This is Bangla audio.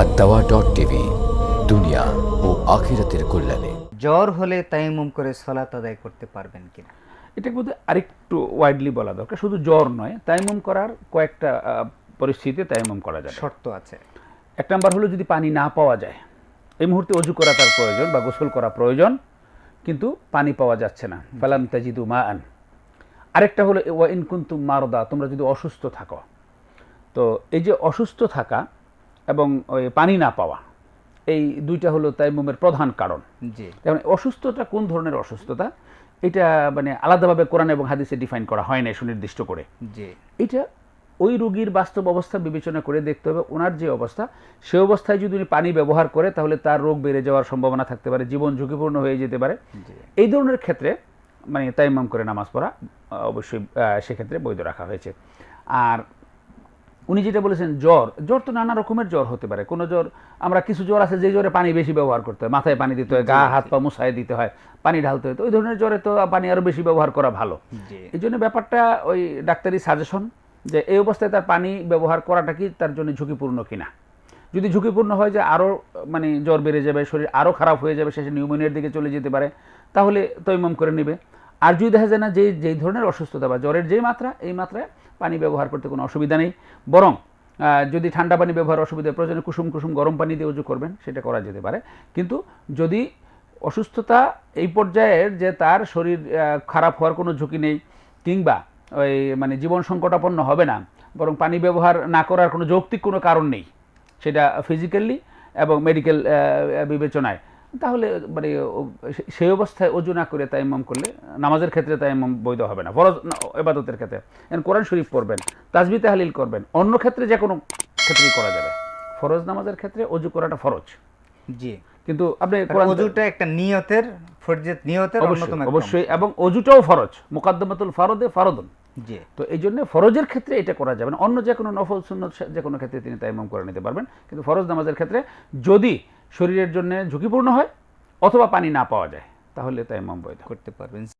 আর দাওয়া ডট টিভি দুনিয়া ও আখিরাতের কল্যাণে। জ্বর হলে তাইমুম করে সলাত আদায় করতে পারবেন কিনা? এটা বোধ আরেকটু ওয়াইডলি বলা দরকার শুধু জ্বর নয় তাইমুম করার কয়েকটা পরিস্থিতিতে তাইমুম করা যায় শর্ত আছে। এক নাম্বার হলো যদি পানি না পাওয়া যায় এই মুহূর্তে অজু করা তার প্রয়োজন বা গোসল করা প্রয়োজন কিন্তু পানি পাওয়া যাচ্ছে না। ফালাম তাজিদু মা আন আরেকটা হলো ওয়া ইন কুন্তুম মারদা তোমরা যদি অসুস্থ থাকো। তো এই যে অসুস্থ থাকা এবং ওই পানি না পাওয়া। এই দুইটা হলো তাইমুমের প্রধান কারণ। জি। যেমন অসুস্থতা কোন ধরনের অসুস্থতা? এটা মানে আলাদাভাবে কোরআন এবং হাদিসে ডিফাইন করা হয় না সুনির্দিষ্ট করে। জি। এটা ওই রোগীর বাস্তব অবস্থা বিবেচনা করে দেখতে হবে। ওনার যে অবস্থা সে অবস্থায় যদি উনি পানি ব্যবহার করে তাহলে তার রোগ বেড়ে যাওয়ার সম্ভাবনা থাকতে পারে জীবন ঝুঁকিপূর্ণ হয়ে যেতে পারে। এই ধরনের ক্ষেত্রে মানে তাইমাম করে নামাজ পড়া অবশ্যই সেক্ষেত্রে বৈধ রাখা হয়েছে। আর উনি যেটা বলেছেন জ্বর। জ্বর তো নানা রকমের জ্বর হতে পারে। কোনো জ্বর আমরা কিছু জ্বর আছে যে জ্বরে পানি বেশি ব্যবহার করতে হয়। মাথায় পানি দিতে হয় গা হাত পা মুছায় দিতে হয় পানি ঢালতে হয়। তো ওই ধরনের জ্বরে তো পানি আরও বেশি ব্যবহার করা ভালো। এই জন্য ব্যাপারটা ওই ডাক্তারি সাজেশন যে এই অবস্থায় তার পানি ব্যবহার করাটা কি তার জন্য ঝুঁকিপূর্ণ কিনা? যদি ঝুঁকিপূর্ণ হয় যে আরও মানে জ্বর বেড়ে যাবে শরীর আরও খারাপ হয়ে যাবে শেষে নিউমোনিয়ার দিকে চলে যেতে পারে তাহলে তৈমম করে নেবে। আর যদি দেখা যায় না যে যেই ধরনের অসুস্থতা বা জ্বরের যেই মাত্রা, এই মাত্রায় পানি ব্যবহার করতে কোনো অসুবিধা নেই। বরং যদি ঠান্ডা পানি ব্যবহার অসুবিধা, প্রয়োজনে কুসুম কুসুম গরম পানি দিয়ে উজু করবেন, সেটা করা যেতে পারে। কিন্তু যদি অসুস্থতা এই পর্যায়ের যে তার শরীর খারাপ হওয়ার কোনো ঝুঁকি নেই, কিংবা ওই মানে জীবন সংকটাপন্ন হবে না, বরং পানি ব্যবহার না করার কোনো যৌক্তিক কোনো কারণ নেই, সেটা ফিজিক্যালি এবং মেডিকেল বিবেচনায়। তাহলে মানে সেই অবস্থায় অজু না করে তাইমাম করলে নামাজের ক্ষেত্রে তাইমাম বৈধ হবে না ফরজ এবাদতের ক্ষেত্রে। এখন কোরআন শরীফ পড়বেন তাজবি তাহলিল করবেন অন্য ক্ষেত্রে যে কোনো ক্ষেত্রেই করা যাবে। ফরজ নামাজের ক্ষেত্রে অজু করাটা ফরজ। জি। কিন্তু আপনি অজুটা একটা নিয়তের ফরজেত নিয়তের অবশ্যই অন্যতম অবশ্যই এবং অজুটাও ফরজ। মুকাদ্দমাতুল ফরদে ফরদন। জি। তো এই জন্য ফরজের ক্ষেত্রে এটা করা যাবে না। অন্য যে কোনো নফল সুন্নত যে কোনো ক্ষেত্রে তিনি তাইমাম করে নিতে পারবেন। কিন্তু ফরজ নামাজের ক্ষেত্রে যদি শরীরের জন্য ঝুঁকিপূর্ণ হয় অথবা পানি না পাওয়া যায় তাহলে তাইমাম বৈধ। করতে পারবেন।